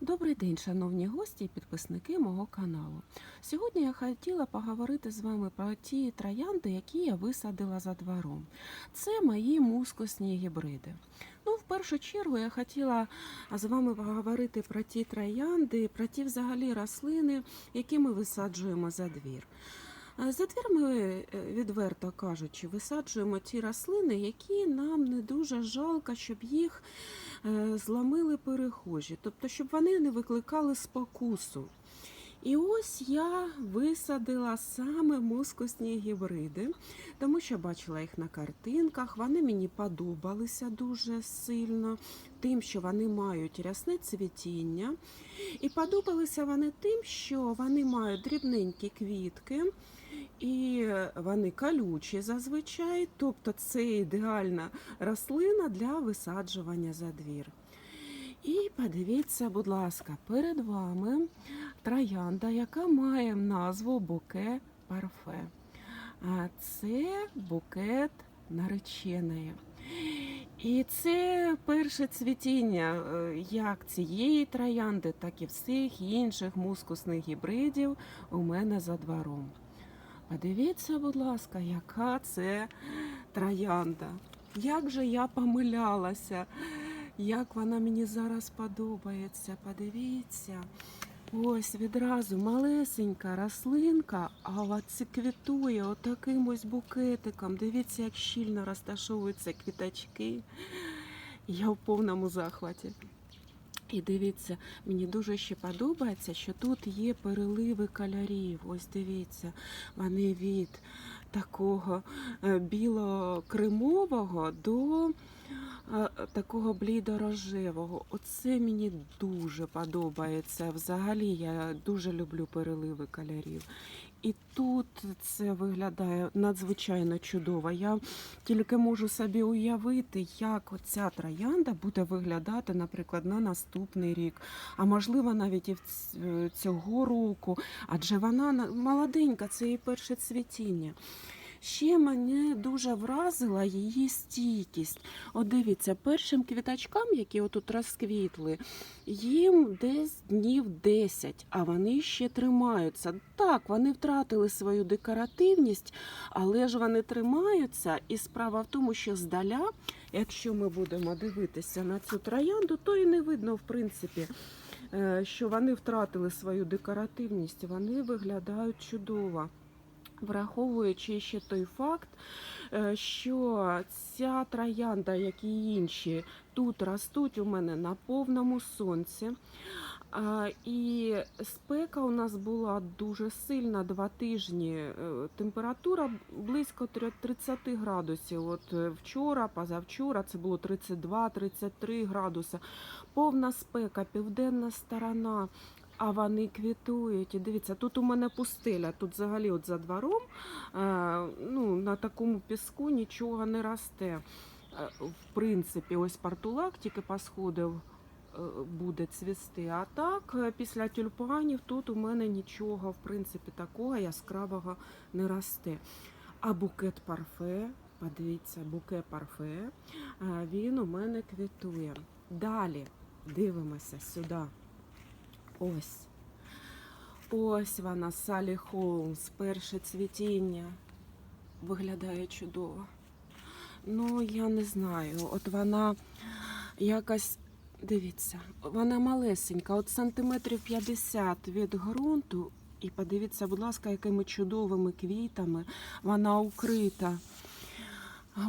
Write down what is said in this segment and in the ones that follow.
Добрий день, шановні гості і підписники мого каналу. Сьогодні я хотіла поговорити з вами про ті троянди, які я висадила за двором. Це мої мускусні гібриди. Ну, в першу чергу я хотіла з вами поговорити про ті троянди, про ті взагалі рослини, які ми висаджуємо за двір. За двір ми, е, відверто кажучи, висаджуємо ті рослини, які нам не дуже жалко, щоб їх зламили перехожі, тобто, щоб вони не викликали спокусу. І ось я висадила саме мускусні гібриди, тому що бачила їх на картинках. Вони мені подобалися дуже сильно, тим, що вони мають рясне цвітіння. І подобалися вони тим, що вони мають дрібненькі квітки. І вони колючі зазвичай, тобто це ідеальна рослина для висаджування за двір. І подивіться, будь ласка, перед вами троянда, яка має назву буке парфе. А це букет нареченої. І це перше цвітіння е, як цієї троянди, так і всіх інших мускусних гібридів у мене за двором. Подивіться, будь ласка, яка це троянда. Як же я помилялася, як вона мені зараз подобається. Подивіться. Ось відразу малесенька рослинка, а це квітує отаким ось букетиком. Дивіться, як щільно розташовуються квіточки. Я в повному захваті. І дивіться, мені дуже ще подобається, що тут є переливи кольорів. Ось дивіться, вони від такого е, біло-кремового до такого блідо-рожевого. Оце мені дуже подобається. Взагалі я дуже люблю переливи кольорів. І тут це виглядає надзвичайно чудово. Я тільки можу собі уявити, як оця троянда буде виглядати, наприклад, на наступний рік, а можливо навіть і в цього року, адже вона молоденька, це її перше цвітіння. Ще мене дуже вразила її стійкість. От дивіться, першим квіточкам, які отут розквітли, їм десь днів 10, а вони ще тримаються. Так, вони втратили свою декоративність, але ж вони тримаються. І справа в тому, що здаля, якщо ми будемо дивитися на цю троянду, то і не видно, в принципі, е, що вони втратили свою декоративність. Вони виглядають чудово. Враховуючи ще той факт, е, що ця троянда, як і інші, тут ростуть у мене на повному сонці. І спека у нас була дуже сильна два тижні. Е, Температура близько 30 градусів. От е, вчора, позавчора це було 32-33 градуси. Повна спека, південна сторона. А вони квітують. І дивіться, тут у мене пустеля. Тут взагалі от за двором е, ну, на такому піску нічого не росте. Е, В принципі, ось партулак тільки посходив, е, буде цвісти. А так, після тюльпанів тут у мене нічого, в принципі, такого яскравого не росте. А букет парфе, подивіться, буке парфе, він у мене квітує. Далі дивимося сюди. Ось. Ось вона, Салі Холмс, перше цвітіння. Виглядає чудово. Ну, я не знаю. От вона якась, дивіться, вона малесенька, от сантиметрів 50 від ґрунту. І подивіться, будь ласка, якими чудовими квітами вона укрита.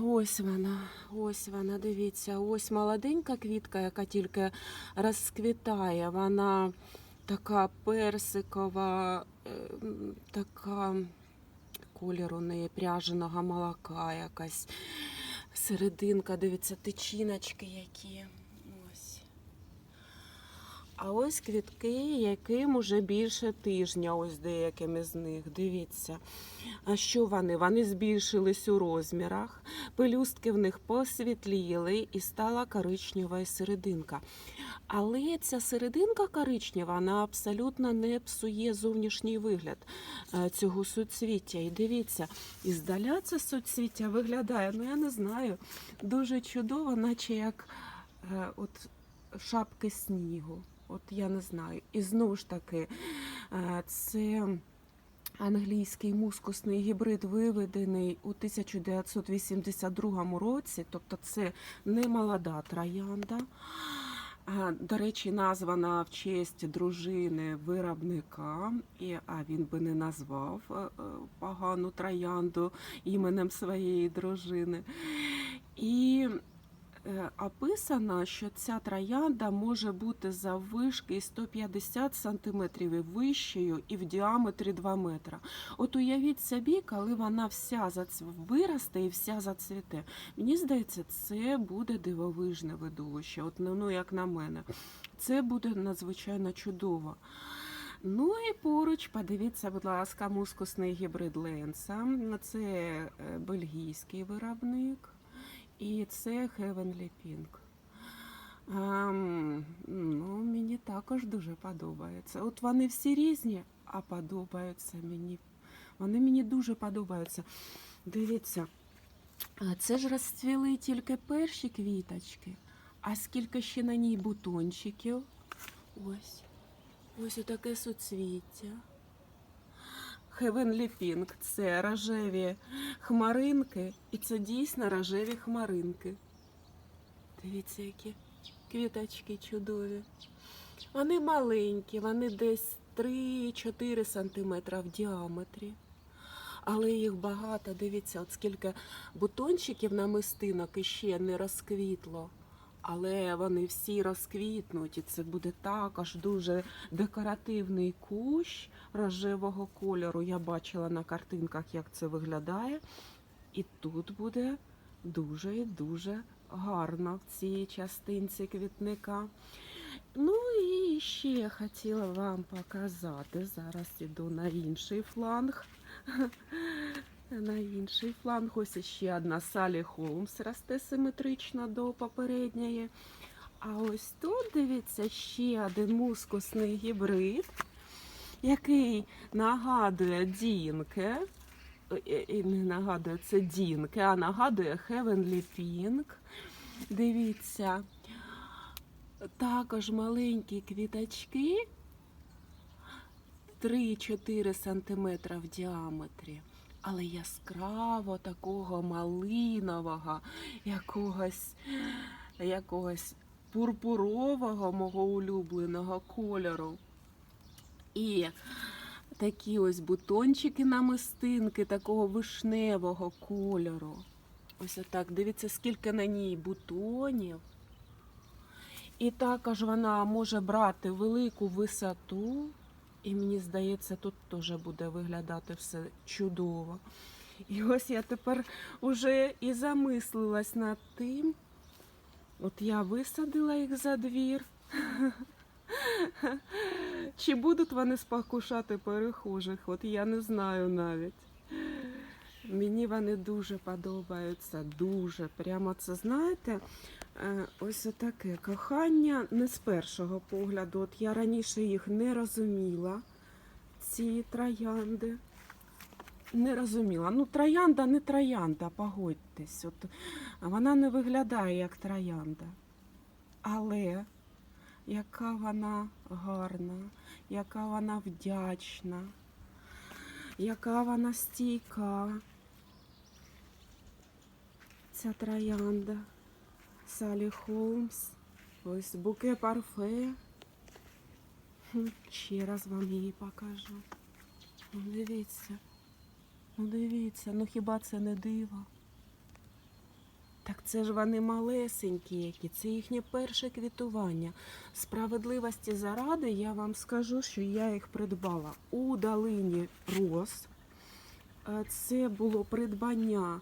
Ось вона, ось вона, дивіться, ось молоденька квітка, яка тільки розквітає. Вона така персикова, е, така колір у неї пряженого молока якась. Серединка, дивіться, тичиночки які. А ось квітки, яким уже більше тижня, ось деякими з них. Дивіться. А що вони? Вони збільшились у розмірах, пелюстки в них посвітліли і стала коричнева серединка. Але ця серединка коричнева, вона абсолютно не псує зовнішній вигляд е, цього суцвіття. І дивіться, і здаля це суцвіття виглядає, ну я не знаю, дуже чудово, наче як е, от шапки снігу. От я не знаю. І знову ж таки, е, це англійський мускусний гібрид виведений у 1982 році, тобто це не молода троянда. До речі, названа в честь дружини виробника, а він би не назвав е, е, погану троянду іменем своєї дружини. І описано, що ця троянда може бути заввишки 150 см і вищою і в діаметрі 2 метра. От уявіть собі, коли вона вся зац... виросте і вся зацвіте. Мені здається, це буде дивовижне видовище. От ну, ну, як на мене, це буде надзвичайно чудово. Ну і поруч, подивіться, будь ласка, мускусний гібрид Ленса. Це е, бельгійський виробник. І це Heavenly Pink. Ем, ну, мені також дуже подобається. От вони всі різні, а подобаються мені. Вони мені дуже подобаються. Дивіться, це ж розцвіли тільки перші квіточки, а скільки ще на ній бутончиків. Ось. Ось отаке суцвіття. Heavenly Pink – це рожеві хмаринки, і це дійсно рожеві хмаринки. Дивіться, які квіточки чудові. Вони маленькі, вони десь 3-4 см в діаметрі. Але їх багато. Дивіться, от скільки бутончиків намистинок іще не розквітло. Але вони всі розквітнуть, і це буде також дуже декоративний кущ рожевого кольору. Я бачила на картинках, як це виглядає. І тут буде дуже і дуже гарно в цій частинці квітника. Ну і ще хотіла вам показати. Зараз іду на інший фланг. На інший фланг ось ще одна Салі Холмс росте симетрично до попередньої. А ось тут, дивіться, ще один мускусний гібрид, який нагадує Дінке. Е, І не нагадує це Дінке, а нагадує Heavenly Pink. Дивіться, також маленькі квіточки 3-4 см в діаметрі але яскраво такого малинового, якогось, якогось пурпурового мого улюбленого кольору. І такі ось бутончики намистинки такого вишневого кольору. Ось отак. Дивіться, скільки на ній бутонів. І також вона може брати велику висоту. І мені здається, тут теж буде виглядати все чудово. І ось я тепер уже і замислилась над тим. От я висадила їх за двір. Чи будуть вони спокушати перехожих? От я не знаю навіть. Мені вони дуже подобаються, дуже. Прямо це, знаєте, ось таке кохання не з першого погляду. От я раніше їх не розуміла, ці троянди. Не розуміла. Ну, троянда не троянда, погодьтесь. От, вона не виглядає як троянда. Але яка вона гарна, яка вона вдячна, яка вона стійка. Ця троянда. Салі Холмс. Ось буке парфе. Ще раз вам її покажу. Ну, дивіться. Ну, дивіться, ну хіба це не диво? Так це ж вони малесенькі, які, це їхнє перше квітування. Справедливості заради я вам скажу, що я їх придбала у долині роз. Е, Це було придбання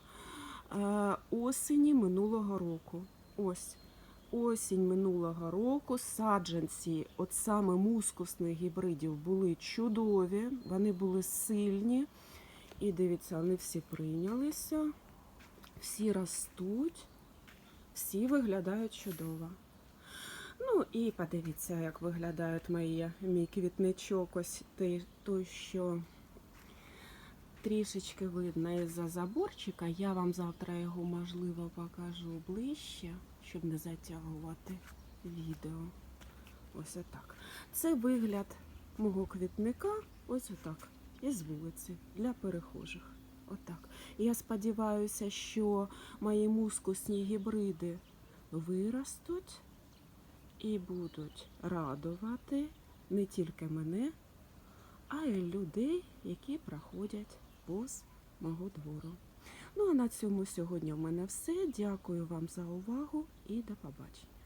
е, осені минулого року. Ось осінь минулого року саджанці, от саме мускусних гібридів, були чудові, вони були сильні. І дивіться, вони всі прийнялися, всі ростуть, всі виглядають чудово. Ну і подивіться, як виглядають мої мій квітничок, ось той, той що трішечки видно із-за заборчика. Я вам завтра його можливо покажу ближче, щоб не затягувати відео. Ось отак. Це вигляд мого квітника, ось отак, із вулиці для перехожих. Отак. Я сподіваюся, що мої мускусні гібриди виростуть і будуть радувати не тільки мене, а й людей, які проходять повз мого двору. Ну а на цьому сьогодні в мене все. Дякую вам за увагу і до побачення.